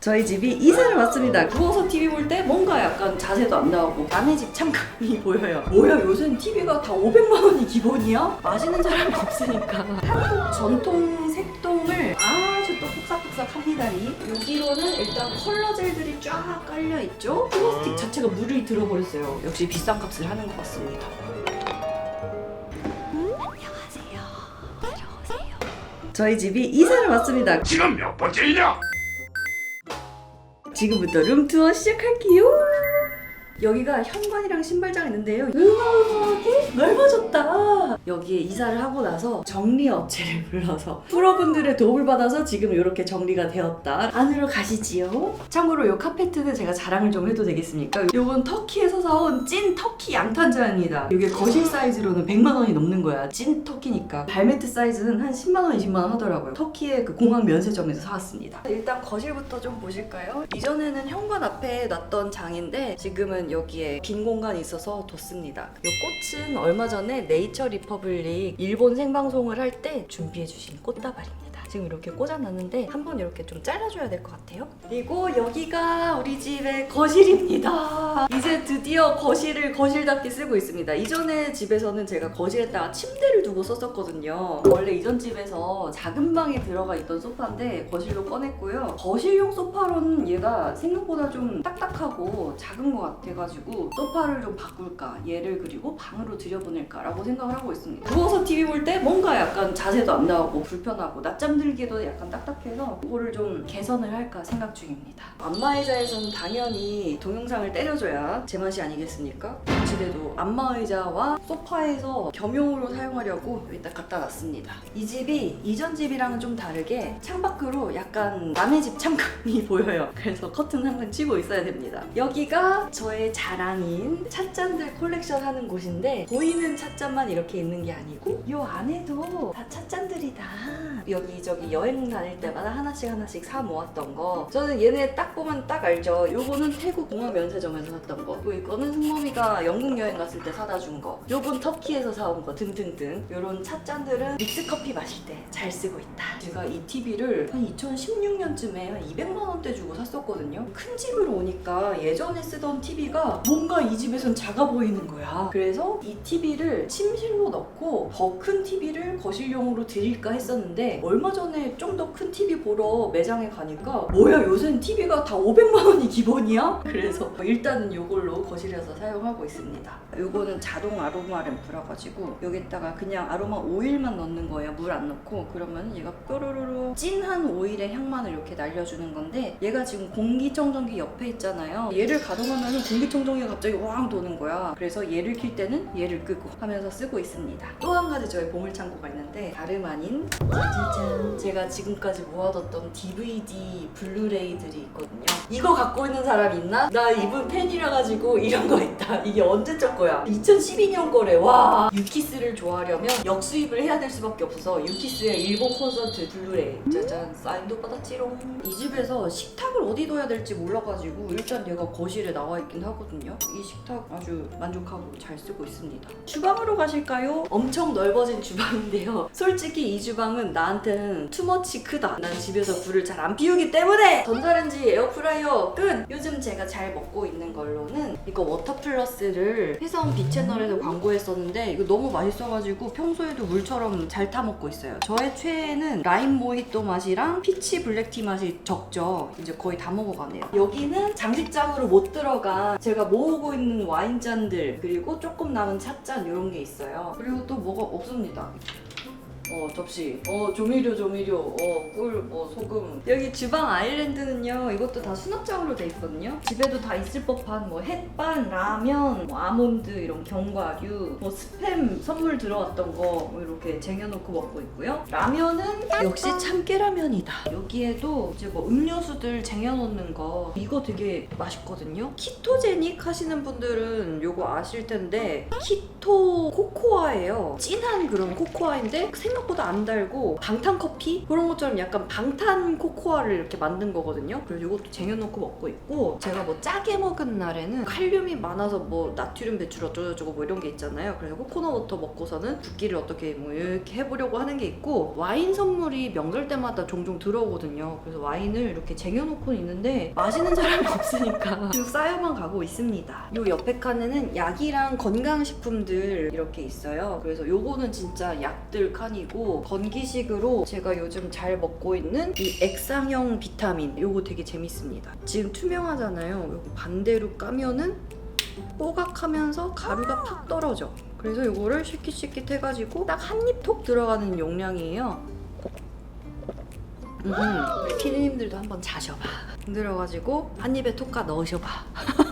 저희 집이 이사를 왔습니다. 누워서 TV 볼 때 뭔가 약간 자세도 안 나오고 남의 집 참감이 보여요. 뭐야 요새는 TV가 다 500만 원이 기본이야? 마시는 사람이 없으니까 한국 전통 색동을 아주 또 폭삭폭삭합니다니. 여기로는 일단 컬러 젤들이 쫙 깔려 있죠. 플라스틱 자체가 물이 들어버렸어요. 역시 비싼 값을 하는 것 같습니다. 안녕하세요. 들어오세요. 저희 집이 이사를 왔습니다. 지금 몇 번째이냐? 지금부터 룸투어 시작할게요. 여기가 현관이랑 신발장 있는데요. 음악이 넓어졌다. 여기에 이사를 하고 나서 정리업체를 불러서 프로분들의 도움을 받아서 지금 이렇게 정리가 되었다. 안으로 가시지요. 참고로 이 카페트는 제가 자랑을 좀 해도 되겠습니까? 이건 터키에서 사온 찐 터키 양탄자입니다. 이게 거실 사이즈로는 100만 원이 넘는 거야. 찐 터키니까. 발매트 사이즈는 한 10만 원, 20만 원 하더라고요. 터키의 그 공항 면세점에서 사왔습니다. 일단 거실부터 좀 보실까요? 이전에는 현관 앞에 놨던 장인데 지금은 여기에 빈 공간이 있어서 뒀습니다. 이 꽃은 얼마 전에 네이처 리퍼 블릭 일본 생방송을 할 때 준비해 주신 꽃다발입니다. 지금 이렇게 꽂아놨는데 한번 이렇게 좀 잘라줘야 될 것 같아요. 그리고 여기가 우리 집의 거실입니다. 이제 드디어 거실을 거실답게 쓰고 있습니다. 이전에 집에서는 제가 거실에다가 침대를 두고 썼었거든요. 원래 이전 집에서 작은 방에 들어가 있던 소파인데 거실로 꺼냈고요. 거실용 소파로는 얘가 생각보다 좀 딱딱하고 작은 것 같아가지고 소파를 좀 바꿀까 얘를 그리고 방으로 들여보낼까라고 생각을 하고 있습니다. 누워서 TV 볼 때 뭔가 약간 자세도 안 나오고 불편하고 낮잠 들기도 약간 딱딱해서 이거를 좀 개선을 할까 생각 중입니다. 안마의자에서는 당연히 동영상을 때려줘야 제맛이 아니겠습니까? 집에도 안마의자와 소파에서 겸용으로 사용하려고 여기다 갖다 놨습니다. 이 집이 이전 집이랑은 좀 다르게 창밖으로 약간 남의 집 창감이 보여요. 그래서 커튼 항상 치고 있어야 됩니다. 여기가 저의 자랑인 찻잔들 콜렉션 하는 곳인데 보이는 찻잔만 이렇게 있는 게 아니고 이 안에도 다 찻잔들이 다. 여기 저기 여행 다닐 때마다 하나씩 하나씩 사 모았던 거. 저는 얘네 딱 보면 딱 알죠. 요거는 태국 공항 면세점에서 샀던 거. 그리고 이거는 승범이가 영국 여행 갔을 때 사다 준 거. 요건 터키에서 사온 거 등등등. 요런 찻잔들은 믹스커피 마실 때 잘 쓰고 있다. 제가 이 TV를 한 2016년쯤에 한 200만 원대 주고 샀었거든요. 큰 집으로 오니까 예전에 쓰던 TV가 뭔가 이 집에선 작아 보이는 거야. 그래서 이 TV를 침실로 넣고 더 큰 TV를 거실용으로 드릴까 했었는데 얼마 전에 좀 더 큰 TV 보러 매장에 가니까 뭐야 요새는 TV가 다 500만 원이 기본이야? 그래서 일단은 이걸로 거실에서 사용하고 있습니다. 요거는 자동 아로마 램프라 가지고 여기다가 그냥 아로마 오일만 넣는 거예요. 물 안 넣고 그러면 얘가 뾰로로로 진한 오일의 향만을 이렇게 날려주는 건데 얘가 지금 공기청정기 옆에 있잖아요. 얘를 가동하면 공기청정기가 갑자기 왕 도는 거야. 그래서 얘를 킬 때는 얘를 끄고 하면서 쓰고 있습니다. 또 한 가지 저희 보물창고가 있는데 다름 아닌 짜자잔 제가 지금까지 모아뒀던 DVD 블루레이들이 있거든요. 이거 갖고 있는 사람 있나? 나 이분 팬이라 가지고 이런 거 있다. 이게 언제적 거야? 2012년 거래. 와 유키스를 좋아하려면 역수입을 해야 될 수밖에 없어서 유키스의 일본 콘서트 블루레이 짜잔 사인도 받았지롱. 이 집에서 식탁을 어디 둬야 될지 몰라가지고 일단 얘가 거실에 나와 있긴 하거든요. 이 식탁 아주 만족하고 잘 쓰고 있습니다. 주방으로 가실까요? 엄청 넓어진 주방인데요. 솔직히 이 주방은 나한테는 투머치 크다. 난 집에서 불을 잘 안 피우기 때문에 전자레인지 에어프라이어 끝! 요즘 제가 잘 먹고 있는 걸로는 이거 워터플러스를 해성 비채널에서 광고했었는데 이거 너무 맛있어가지고 평소에도 물처럼 잘 타먹고 있어요. 저의 최애는 라임 모히또 맛이랑 피치 블랙티 맛이 적죠. 이제 거의 다 먹어가네요. 여기는 장식장으로 못 들어간 제가 모으고 있는 와인잔들 그리고 조금 남은 찻잔 이런 게 있어요. 그리고 또 뭐가 없습니다. 어 접시. 어 조미료 조미료. 어꿀 뭐 소금. 여기 주방 아일랜드는요 이것도 다 수납장으로 돼 있거든요. 집에도 다 있을 법한 뭐 햇반 라면 뭐 아몬드 이런 견과류 뭐 스팸 선물 들어왔던 거뭐 이렇게 쟁여놓고 먹고 있고요. 라면은 역시 참깨라면이다. 여기에도 이제 뭐 음료수들 쟁여놓는 거 이거 되게 맛있거든요. 키토제닉 하시는 분들은 요거 아실 텐데 키토 코코 아예요 진한 그런 코코아인데 생각 생각보다 안 달고 방탄 커피 그런 것처럼 약간 방탄 코코아를 이렇게 만든 거거든요. 그래서 이것도 쟁여놓고 먹고 있고 제가 뭐 짜게 먹은 날에는 칼륨이 많아서 뭐 나트륨 배출 어쩌고저쩌고 뭐 이런 게 있잖아요. 그래서 코코넛 워터 먹고서는 붓기를 어떻게 뭐 이렇게 해보려고 하는 게 있고 와인 선물이 명절 때마다 종종 들어오거든요. 그래서 와인을 이렇게 쟁여놓고 있는데 마시는 사람이 없으니까 쭉 쌓여만 가고 있습니다. 요 옆에 칸에는 약이랑 건강식품들 이렇게 있어요. 그래서 요거는 진짜 약들 칸이고 건기식으로 제가 요즘 잘 먹고 있는 이 액상형 비타민 요거 되게 재밌습니다. 지금 투명하잖아요. 요거 반대로 까면은 뽀각하면서 가루가 팍 떨어져. 그래서 요거를 쉐킷쉐킷 해가지고 딱 한 입 톡 들어가는 용량이에요. 피디님들도 한번 자셔봐. 들어가지고 한 입에 톡가 넣으셔봐.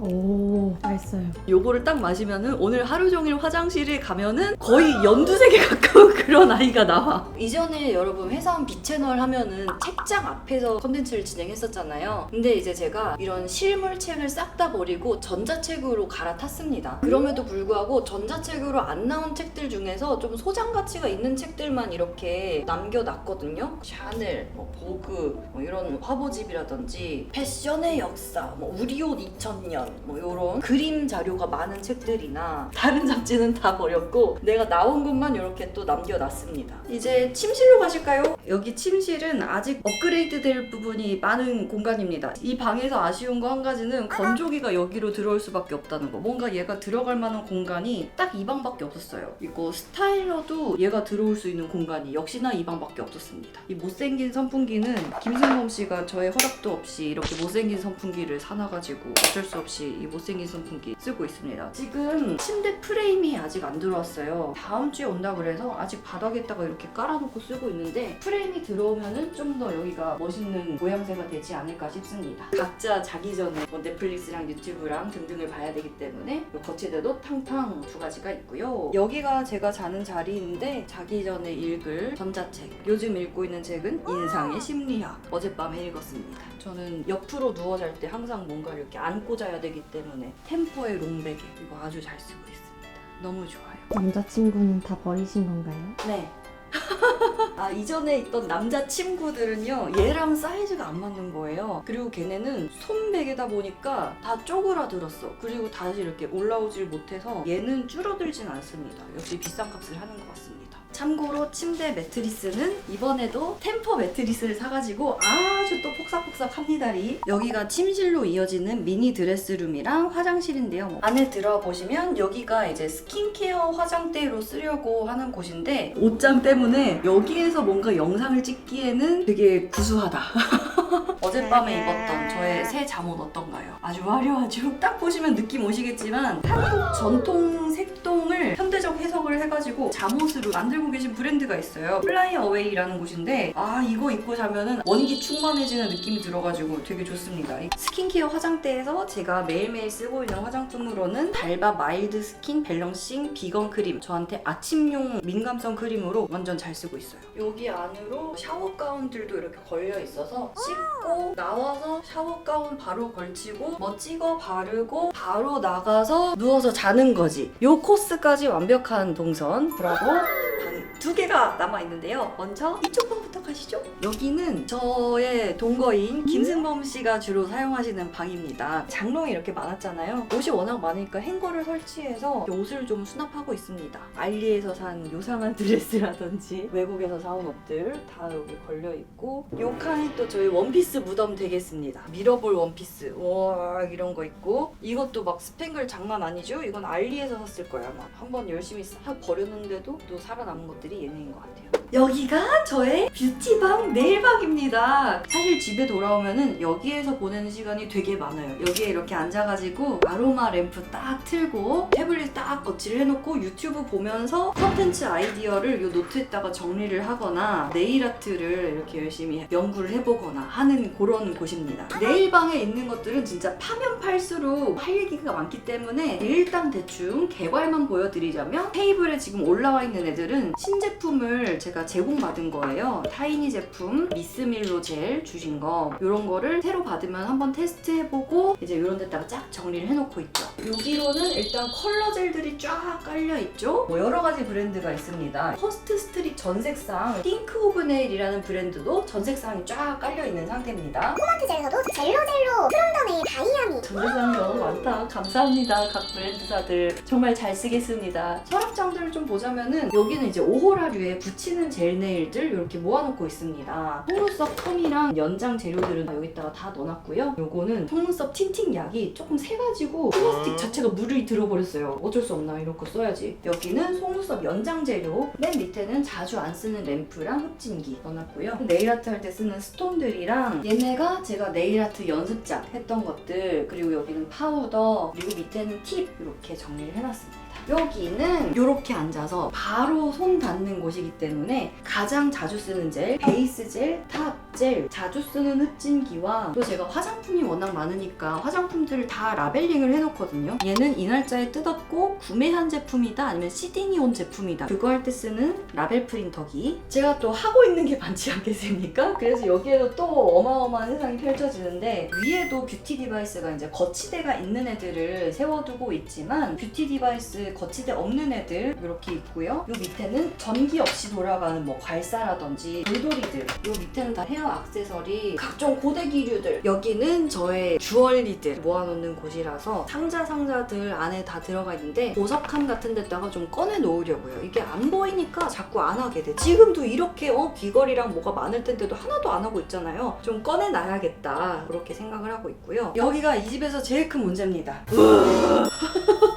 오 맛있어요. 요거를 딱 마시면은 오늘 하루 종일 화장실에 가면은 거의 연두색에 가까운 그런 아이가 나와. 이전에 여러분 회사원 비채널 하면은 책장 앞에서 컨텐츠를 진행했었잖아요. 근데 이제 제가 이런 실물책을 싹 다 버리고 전자책으로 갈아탔습니다. 그럼에도 불구하고 전자책으로 안 나온 책들 중에서 좀 소장 가치가 있는 책들만 이렇게 남겨놨거든요. 샤넬, 뭐 보그, 뭐 이런 화보집이라든지 패션의 역사, 뭐 우리 옷 2000년, 뭐 이런 그림 자료가 많은 책들이나 다른 잡지는 다 버렸고 내가 나온 것만 이렇게 또 남겨 놨습니다. 이제 침실로 가실까요? 여기 침실은 아직 업그레이드 될 부분이 많은 공간입니다. 이 방에서 아쉬운 거 한 가지는 건조기가 여기로 들어올 수밖에 없다는 거. 뭔가 얘가 들어갈 만한 공간이 딱 이 방밖에 없었어요. 이거 스타일러도 얘가 들어올 수 있는 공간이 역시나 이 방밖에 없었습니다. 이 못생긴 선풍기는 김승범 씨가 저의 허락도 없이 이렇게 못생긴 선풍기를 사놔가지고 어쩔 수 없이 이 못생긴 선풍기 쓰고 있습니다. 지금 침대 프레임이 아직 안 들어왔어요. 다음 주에 온다 그래서 아직 바닥에다가 이렇게 깔아놓고 쓰고 있는데 프레임이 들어오면은 좀 더 여기가 멋있는 모양새가 되지 않을까 싶습니다. 각자 자기 전에 뭐 넷플릭스랑 유튜브랑 등등을 봐야 되기 때문에 요 거치대도 탕탕 두 가지가 있고요. 여기가 제가 자는 자리인데 자기 전에 읽을 전자책. 요즘 읽고 있는 책은 인상의 심리학. 어젯밤에 읽었습니다. 저는 옆으로 누워 잘 때 항상 뭔가 이렇게 안고 자야 되기 때문에 템포의 롱베개 이거 아주 잘 쓰고 있습니다. 너무 좋아요. 남자친구는 다 버리신 건가요? 네. 아 이전에 있던 남자 친구들은요 얘랑 사이즈가 안 맞는 거예요 그리고 걔네는 손베개다 보니까 다 쪼그라들었어 그리고 다시 이렇게 올라오질 못해서 얘는 줄어들진 않습니다 역시 비싼 값을 하는 것 같습니다 참고로 침대 매트리스는 이번에도 템퍼 매트리스를 사가지고 아주 또 폭삭폭삭합니다리. 여기가 침실로 이어지는 미니 드레스룸이랑 화장실인데요. 뭐 안에 들어보시면 여기가 이제 스킨케어 화장대로 쓰려고 하는 곳인데 옷장 때문에 여기에서 뭔가 영상을 찍기에는 되게 구수하다 어젯밤에 입었던 저의 새 잠옷 어떤가요? 아주 화려하죠? 딱 보시면 느낌 오시겠지만 한국 전통 색동을 현대적 해석을 해가지고 잠옷으로 만들고 계신 브랜드가 있어요. 플라이 어웨이라는 곳인데 아 이거 입고 자면은 원기 충만해지는 느낌이 들어가지고 되게 좋습니다. 이 스킨케어 화장대에서 제가 매일매일 쓰고 있는 화장품으로는 달바 마일드 스킨 밸런싱 비건 크림 저한테 아침용 민감성 크림으로 완전 잘 쓰고 있어요. 여기 안으로 샤워 가운들도 이렇게 걸려 있어서 씻고 나와서 샤워 가운 바로 걸치고 뭐 찍어 바르고 바로 나가서 누워서 자는 거지. 요 코스까지 완벽한 동선 브라보 방이 두 개가 남아 있는데요. 먼저 이쪽 방부터 가시죠. 여기는 저의 동거인 김승범 씨가 주로 사용하시는 방입니다. 장롱이 이렇게 많았잖아요. 옷이 워낙 많으니까 행거를 설치해서 옷을 좀 수납하고 있습니다. 알리에서 산 요상한 드레스라든지 외국에서 사온 옷들 다 여기 걸려 있고 요 칸이 또 저희 원피스 무덤 되겠습니다. 밀어볼 원피스 와 이런 거 있고 이것도 막 스팽글 장난 아니죠? 이건 알리에서 샀을 거야 아마 한번 열심히 싹 버렸는데도 또 살아남은 것들이 얘네인 것 같아요. 여기가 저의 뷰티 방 네일방입니다. 사실 집에 돌아오면은 여기에서 보내는 시간이 되게 많아요. 여기에 이렇게 앉아가지고 아로마 램프 딱 틀고 태블릿 딱 거치를 해놓고 유튜브 보면서 컨텐츠 아이디어를 이 노트에다가 정리를 하거나 네일 아트를 이렇게 열심히 연구를 해보거나 하는 그런 곳입니다. 네일방에 있는 것들은 진짜 파면 팔수록 할 얘기가 많기 때문에 일단 대충 개괄만 보여드리자면 테이블에 지금 올라와 있는 애들은 신제품을 제가 제공받은 거예요. 타이니 제품 미스밀로 젤 주신 거 이런 거를 새로 받으면 한번 테스트해보고 이제 이런 데다가 쫙 정리를 해놓고 있죠. 여기로는 일단 컬러 젤들이 쫙 깔려 있죠. 뭐 여러 가지 브랜드가 있습니다. 퍼스트 스트릿 전색상 띵크 오브 네일이라는 브랜드도 전색상이 쫙 깔려 있는 상태입니다. 토마트 젤에서도 젤로젤로 프롬더네일 다이아미 전세상이 너무 많다. 감사합니다. 각 브랜드사들. 정말 잘 쓰겠습니다. 서랍장들을 좀 보자면은 여기는 이제 오호라류에 붙이는 젤 네일들 이렇게 모아놓 고 있습니다. 속눈썹 펌이랑 연장 재료들은 여기다가 다 넣어놨고요. 요거는 속눈썹 틴팅 약이 조금 새가지고 플라스틱 자체가 물이 들어버렸어요. 어쩔 수 없나 거 써야지. 여기는 속눈썹 연장 재료. 맨 밑에는 자주 안 쓰는 램프랑 흡진기 넣어놨고요. 네일 아트 할 때 쓰는 스톤들이랑 얘네가 제가 네일 아트 연습작 했던 것들 그리고 여기는 파우더 그리고 밑에는 팁 이렇게 정리를 해놨습니다. 여기는 이렇게 앉아서 바로 손 닿는 곳이기 때문에 가장 자주 쓰는 젤, 베이스 젤, 탑 젤, 자주 쓰는 흡진기와 또 제가 화장품이 워낙 많으니까 화장품들을 다 라벨링을 해놓거든요. 얘는 이 날짜에 뜯었고 구매한 제품이다 아니면 시딩이 온 제품이다. 그거 할 때 쓰는 라벨 프린터기. 제가 또 하고 있는 게 많지 않겠습니까? 그래서 여기에도 또 어마어마한 세상이 펼쳐지는데 위에도 뷰티 디바이스가 이제 거치대가 있는 애들을 세워두고 있지만 뷰티 디바이스 거치대 없는 애들 이렇게 있고요. 요 밑에는 전기 없이 돌아가는 뭐 괄사라든지 돌돌이들. 요 밑에는 다 헤어 액세서리, 각종 고데 기류들. 여기는 저의 주얼리들 모아놓는 곳이라서 상자 상자들 안에 다 들어가 있는데 보석함 같은 데다가 좀 꺼내 놓으려고요. 이게 안 보이니까 자꾸 안 하게 돼. 지금도 이렇게 어 귀걸이랑 뭐가 많을 텐데도 하나도 안 하고 있잖아요. 좀 꺼내 놔야겠다. 그렇게 생각을 하고 있고요. 여기가 이 집에서 제일 큰 문제입니다.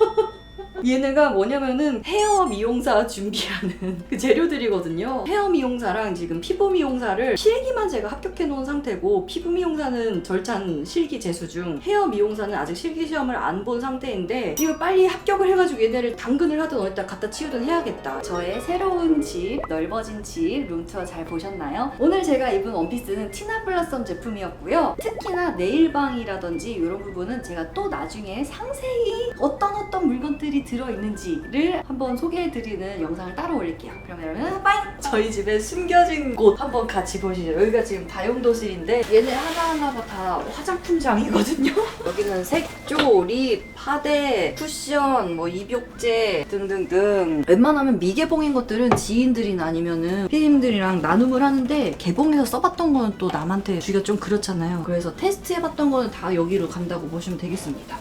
얘네가 뭐냐면은 헤어 미용사 준비하는 그 재료들이거든요. 헤어 미용사랑 지금 피부 미용사를 실기만 제가 합격해 놓은 상태고 피부 미용사는 절찬 실기 재수 중 헤어 미용사는 아직 실기 시험을 안 본 상태인데 이거 빨리 합격을 해가지고 얘네를 당근을 하든 어디다 갖다 치우든 해야겠다. 저의 새로운 집, 넓어진 집 룸투어 잘 보셨나요? 오늘 제가 입은 원피스는 티나 블라썸 제품이었고요. 특히나 네일방이라든지 이런 부분은 제가 또 나중에 상세히 어떤 어떤 물건들이 들어있는지를 한번 소개해드리는 영상을 따로 올릴게요. 그러면 빠이! 저희 집에 숨겨진 곳 한번 같이 보시죠. 여기가 지금 다용도실인데 얘네 하나하나가 다 화장품장이거든요. 여기는 색조, 립, 파데, 쿠션, 뭐 입욕제 등등등 웬만하면 미개봉인 것들은 지인들이나 아니면은 피디님들이랑 나눔을 하는데 개봉해서 써봤던 거는 또 남한테 주기가 좀 그렇잖아요. 그래서 테스트해봤던 거는 다 여기로 간다고 보시면 되겠습니다.